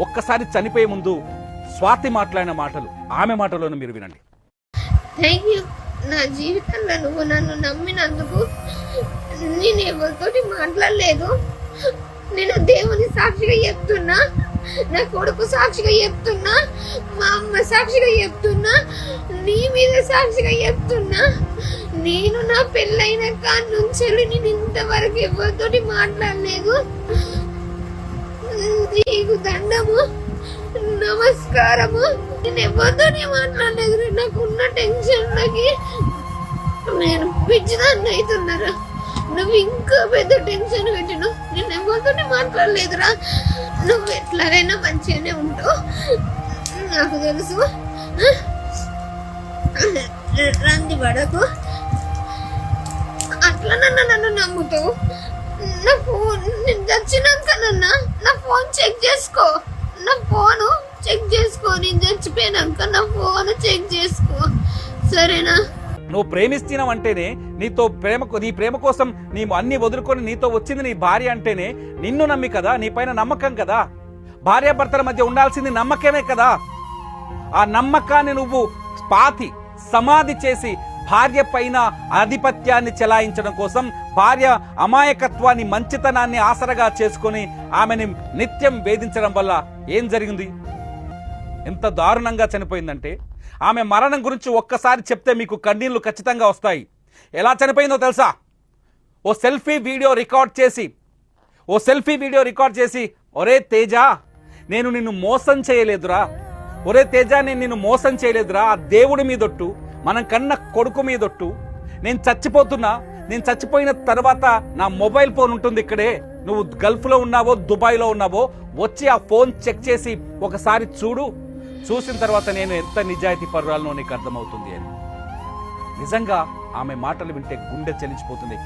ఒక్కసారి చనిపోయే ముందు స్వాతి మాట్లాడిన మాటలు ఆమె మాటలను మీరు వినండి. థ్యాంక్ యూ నా జీవితంలో నువ్వు నన్ను నమ్మినందుకు నేను ఎవరితోటి మాట్లాడలేదు. నేను దేవుని సాక్షిగా చెప్తున్నా. నా కొడుకు సాక్షిగా చెప్తున్నా. మా అమ్మ సాక్షిగా చెప్తున్నా. నీ మీద సాక్షిగా చెప్తున్నా. నేను నా పెళ్ళైన కాడి నుంచి నేను ఇంతవరకు ఎవరితోటి మాట్లాడలేదు. నీకు దండము నమస్కారము నేను ఎవరితోనే మాట్లాడలేదు నాకున్న టెన్షన్లకి నేను పిచ్చిదాన్ని అవుతున్నారా నువ్వు ఇంకా పెద్ద టెన్షన్ పెట్టినావు నేను ఎవరితోనే మాట్లాడలేదురా నువ్వు ఎట్లాగైనా మంచిగానే ఉంటావు నాకు తెలుసు రంది పడకు అట్లా నన్ను నన్ను నమ్ముతావు నా ఫోన్ నేను చచ్చినాక నన్న నా ఫోన్ చెక్ చేసుకో. నా ఫోను చెక్ చేసుకో నేను చచ్చిపోయినాక నా ఫోన్ చెక్ చేసుకో. సరేనా? నువ్వు ప్రేమిస్తున్నావంటేనే నీతో ప్రేమ నీ ప్రేమ కోసం నీ అన్ని వదులుకొని నీతో వచ్చింది నీ భార్య అంటేనే నిన్ను నమ్మి కదా నీ పైన నమ్మకం కదా. భార్యాభర్తల మధ్య ఉండాల్సింది నమ్మకమే కదా. ఆ నమ్మకాన్ని నువ్వు పాతి సమాధి చేసి భార్య పైన ఆధిపత్యాన్ని చెలాయించడం కోసం భార్య అమాయకత్వాన్ని మంచితనాన్ని ఆసరగా చేసుకొని ఆమెని నిత్యం వేధించడం వల్ల ఏం జరిగింది? ఎంత దారుణంగా చనిపోయిందంటే ఆమె మరణం గురించి ఒక్కసారి చెప్తే మీకు కన్నీళ్ళు ఖచ్చితంగా వస్తాయి. ఎలా చనిపోయిందో తెలుసా? ఓ సెల్ఫీ వీడియో రికార్డ్ చేసి ఓ సెల్ఫీ వీడియో రికార్డ్ చేసి ఒరే తేజ నేను నిన్ను మోసం చేయలేదురా. ఒరే తేజ నేను నిన్ను మోసం చేయలేదురా. ఆ దేవుడి మీదొట్టు మనం కన్న కొడుకు మీదొట్టు. నేను చచ్చిపోతున్నా నేను చచ్చిపోయిన తర్వాత నా మొబైల్ ఫోన్ ఉంటుంది ఇక్కడే. నువ్వు గల్ఫ్లో ఉన్నావో దుబాయ్లో ఉన్నావో వచ్చి ఆ ఫోన్ చెక్ చేసి ఒకసారి చూడు. చూసిన తర్వాత నేను ఎంత నిజాయితీ పరురాలనో నీకు అర్థమవుతుంది అని. నిజంగా ఆమె మాటలు వింటే గుండె చెలించిపోతుంది.